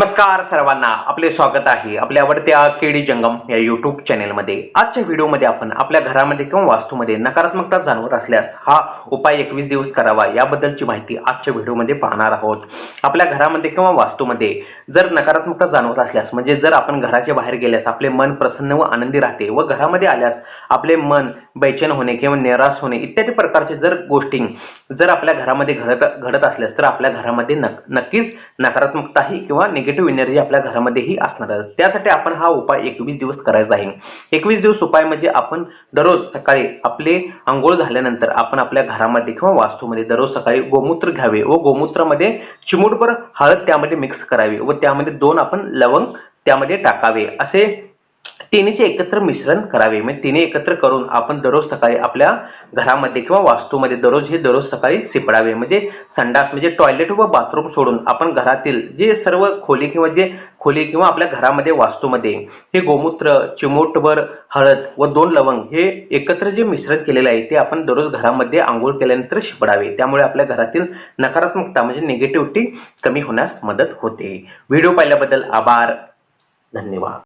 नमस्कार सर्वांना आपले स्वागत आहे आपल्या आवडत्या केडी जंगम या युट्यूब चॅनेलमध्ये आजच्या व्हिडिओमध्ये आपण आपल्या घरामध्ये किंवा वास्तूमध्ये नकारात्मकता जाणवत असल्यास हा उपाय एकवीस दिवस करावा याबद्दलची माहिती आजच्या व्हिडिओमध्ये पाहणार आहोत. आपल्या घरामध्ये किंवा वास्तूमध्ये जर नकारात्मकता जाणवत असल्यास म्हणजे जर आपण घराच्या बाहेर गेल्यास आपले मन प्रसन्न व आनंदी राहते व घरामध्ये आल्यास आपले मन बेचैन होणे किंवा निराश होणे इत्यादी प्रकारचे जर गोष्टी जर आपल्या घरामध्ये घडत घडत असल्यास तर आपल्या घरामध्ये नक्कीच नकारात्मकता ही किंवा निगेटिव्ह एनर्जी आपल्या घरामध्येही असणारच त्यासाठी आपण हा उपाय एकवीस दिवस करायचा आहे. एकवीस दिवस उपाय म्हणजे आपण दररोज सकाळी आपले आंघोळ झाल्यानंतर आपण आपल्या घरामध्ये किंवा वास्तूमध्ये दररोज सकाळी गोमूत्र घ्यावे व गोमूत्रामध्ये चिमूटभर हळद त्यामध्ये मिक्स करावी व त्यामध्ये दोन आपण लवंग त्यामध्ये टाकावे. असे तिन्हीचे एकत्र मिश्रण करावे. म्हणजे तिन्ही एकत्र करून आपण दररोज सकाळी आपल्या घरामध्ये किंवा वास्तूमध्ये दररोज हे दररोज सकाळी शिपडावे. म्हणजे संडास म्हणजे टॉयलेट व बाथरूम सोडून आपण घरातील जे सर्व खोली किंवा जे खोली किंवा आपल्या घरामध्ये वास्तूमध्ये हे गोमूत्र चिमूटभर हळद व दोन लवंग हे एकत्र जे मिश्रण केलेलं आहे ते आपण दररोज घरामध्ये आंघोळ केल्यानंतर शिपडावे. त्यामुळे आपल्या घरातील नकारात्मकता म्हणजे निगेटिव्हिटी कमी होण्यास मदत होते. व्हिडिओ पाहिल्याबद्दल आभार. धन्यवाद.